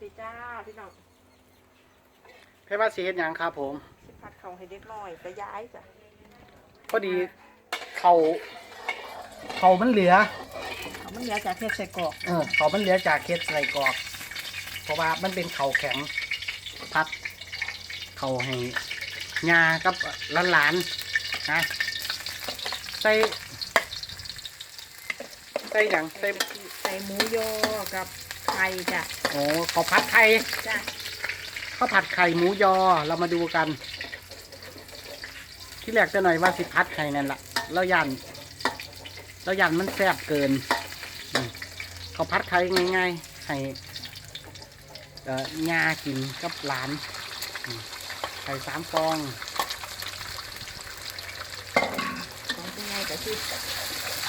ดีจ้าพี่น้องเพว่าสีเฮ็ดหยังครับผม สิพัดเขาให้เด็กน้อยจะย้ายจ้ะพอดีเขาเขามันเหลือ เอามันเหลือจากเทศใส่กรอกเออเขามันเหลือจากเคสใส่กรอก เพราะว่ามันเป็นเขาแข็งพัดเขาให้ยากับหลานๆนะใส่ใส่หยังใส่ใส่หมูยอกับไข่จ้ะ โอ้เขาพัดไข่จ้ะข้าวผัดไข่หมูยอเรามาดูกัน ที่แรกจะหน่อยว่าสิพัดไข่นั่นละเรายันเรายันมันแซ่บเกินอืมเขาพัดไข่ง่ายๆให้เอ่องากินกับหลานอืมไข่สามฟองของเป็นไงก็คือ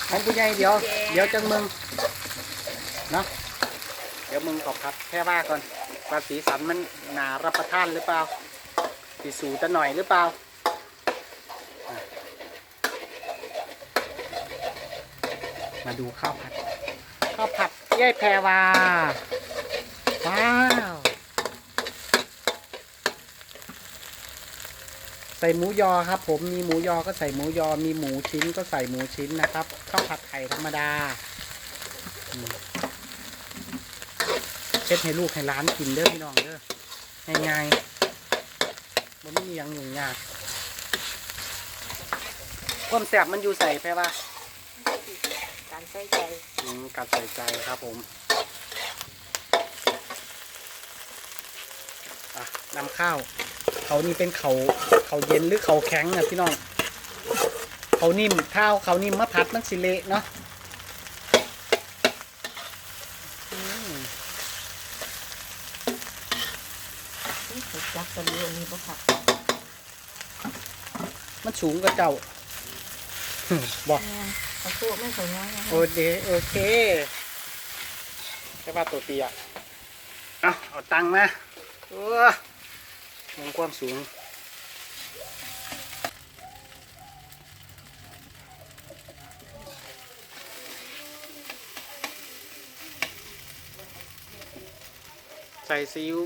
ของผู้ใหญ่เดี๋ยวแกงเดี๋ยวจังมึงเนาะเดี๋ยวมึงขอพัดแค่ว่าก่อนว่าสีสันมันน่ารับประทานหรือเปล่าสีสูจะหน่อยหรือเปล่ามาดูข้าวผัดข้าวผัดยายแพรวาว้าวใส่หมูยอครับ ผมมีหมูยอก็ใส่หมูยอ มีหมูชิ้นก็ใส่หมูชิ้นนะครับข้าวผัดไข่ธรรมดา อืมเช็ดให้ลูกให้ร้านกินเด้อพี่น้องเด้อง่ายๆมันไม่มีหยังยุ่งยากความแสบมันอยู่ใส่แพรว่า การใส่ใจอืมกัดใส่ใจครับผมอะนำข้าวเขานี่เป็นเขาเขาเย็นหรือเขาแข็งนะพี่น้องเขานิ่มข้าวเขานิ่มมะพัดมันสิเละเนาะอืม นี่ถูกจักกันอยู่อันนี้ปะค่ะ มันสูงกว่าเจ้าบอกเขาโคตรไม่สวยงามนะโอเคโอเคแค่ว่าตัวเตียเอาเอาตังค์มาเออมองความสูงใส่ซีอิ๊ว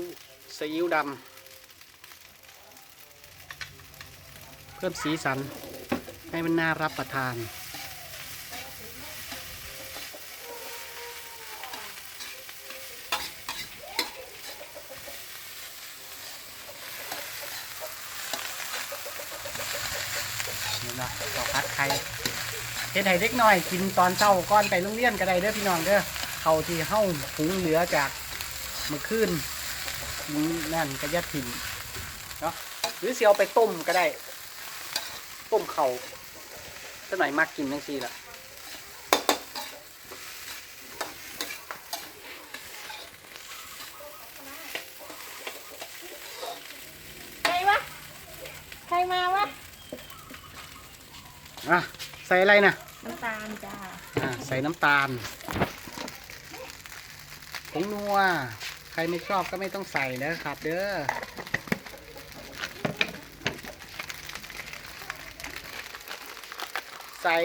ซีอิ๊วดำ เพิ่มสีสันให้มันน่ารับประทาน นี่เนาะเราพัดไข่เฮ็ดให้เด็กน้อย กินตอนเช้าก่อนไปโรงเรียนก็ได้เด้อพี่น้องเด้อเขาที่เฮ้าหุงเหลือจากเมื่อคืนหุงนั่นก็ยัดถิ่นเนาะหรือเสียวไปต้มก็ได้ ต้มเขาถ้าไหนมากกินทั้งสี่ละใครวะ ใครมาวะ อะใส่อะไรนะน้ำตาลจ้า อะใส่น้ำตาลผงนัว ใครไม่ชอบก็ไม่ต้องใส่นะครับ เด้อ ใส่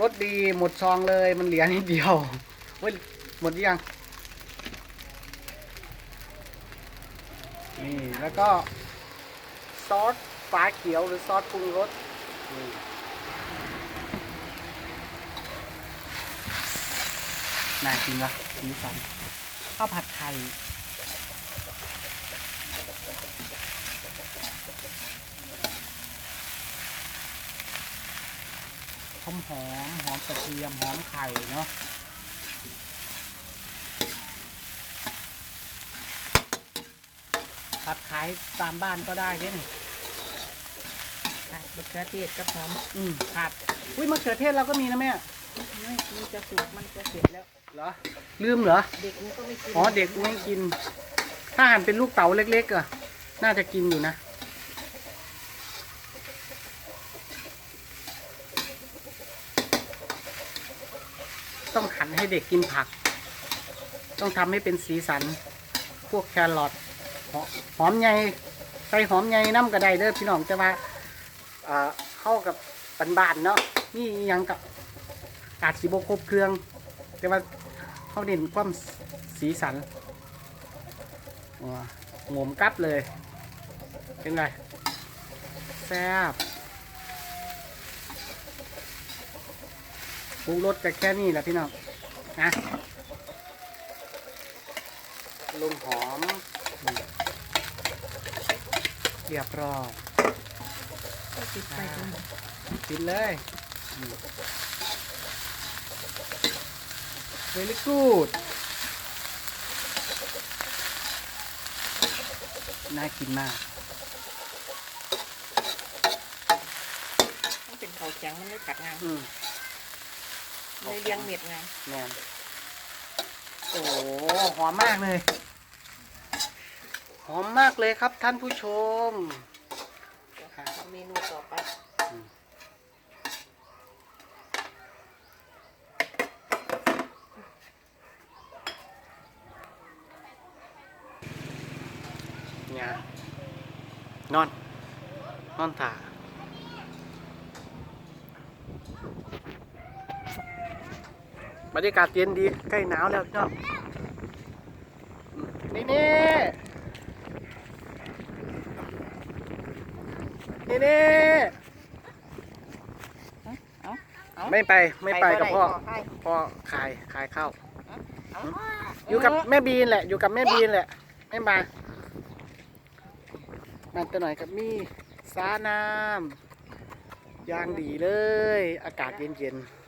รสดีหมดซองเลยมันเหลือนิดเดียวเว้ยหมดยังนี่แล้วก็ซอสฟ้าเขียวหรือซอสปรุงรสนี่น่ากินวะสีสันข้าวผัดไข่ หอมหอมหอมกระเทียมหอมไข่เนาะผัดขายตามบ้านก็ได้เด้นค่ะมะเขือเทศกับหอมอืมผัดอุ้ยมะเขือเทศเราก็มีนะแม่ไม่มันจะสุกมันจะเสร็จแล้วเหรอลืมเหรอเด็กมันก็ไม่กินอ๋อเด็กไม่กิน ถ้าหั่นเป็นลูกเต๋าเล็กๆอะน่าจะกินอยู่นะ ต้องหั่น ให้เด็กกินผัก ต้องทำให้เป็นสีสัน พวกแครอทหอมใหญ่ใส่หอมใหญ่น้ำกระไดเด้อพี่น้องแต่ว่าอ่าเข้ากับปันบานเนาะนี่อิหยังกับอาจสิบครบเครื่อง แต่ว่าเขาเด่นความสีสันหงมกับเลย เป็นไงแซ่บปรุงรสก็แค่นี้แหละพี่น้อง นะลงหอมอืมเรียบร้อยติดไปตรงนี้กินเลยเวลิกูดน่ากินมากมันเป็นเขาแข็งมันไม่กัดงามอืม เลยเลี้ยงเม็ดงามแมนโอ้โหหอมมากเลย หอมมากเลยครับท่านผู้ชมเดี๋ยวทำเมนูต่อไปเนี่ยนอน นอนถ่า บรรยากาศเย็นดีใกล้หนาวแล้วพี่น้องอืมนี่นี่นี่นี่เอาเอาไม่ไปไม่ไปกับพ่อไปพ่อขายขายข้าวเอาอยู่กับแม่บีนแหละ อยู่กับแม่บีนแหละ ไม่มามาตัวหน่อยกับมี่สาน้ำยางดีเลย อากาศเย็นๆ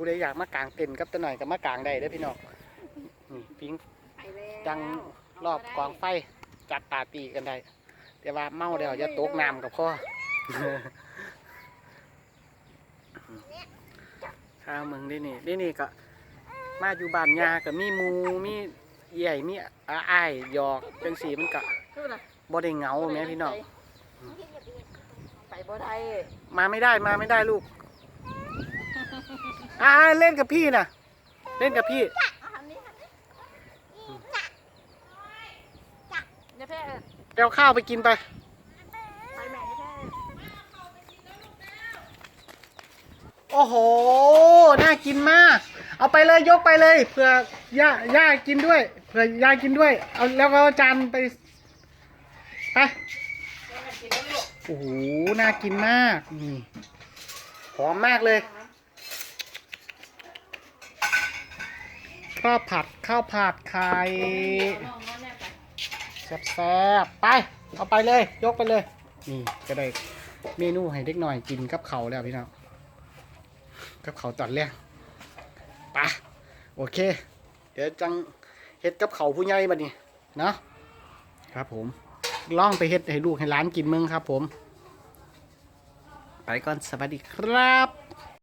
ผู้ใดอยากมากางเต็นท์กับตัวหน่อยกับมากางได้เด้อพี่น้องนี่พิงไปแล้วจังรอบกองไฟจัดปาร์ตี้กันได้แต่ว่าเมาเดี๋ยวจะตกน้ำกับพ่อข้าวเมืองนี่นี่นี่นี่ก็มาอยู่บ้านยากับมีหมูมีใหญ่มีอาอ้ายหยอกจังสีมันก็พูดนะบ่ได้เหงาแหม่พี่น้องไปบ่ได้มาไม่ได้มาไม่ได้ลูก อ่าเล่นกับพี่นะเล่นกับพี่แปเอาข้าวไปกินไปโอ้โห น่ากินมาก เอาไปเลยยกไปเลยเผื่อย่าย่ากินด้วยเผื่อย่ากินด้วย เอาแล้วก็เอาจานไปไปโอ้โห น่ากินมากนี่หอมมากเลย ข้าวผัดข้าวผัดไข่แซ่บๆไป เอาไปเลย ยกไปเลย นี่ก็ได้เมนูให้เด็กหน่อยกินกับเขาแล้วพี่น้องกับเขาวตอนแรกไปะโอเค เดี๋ยวจังเฮ็ดกับเขาผู้ใหญ่บัดนี้เนาะครับผมล่องไปเฮ็ดให้ลูกให้หลานกินมึงครับผม ไปก่อนสวัสดีครับ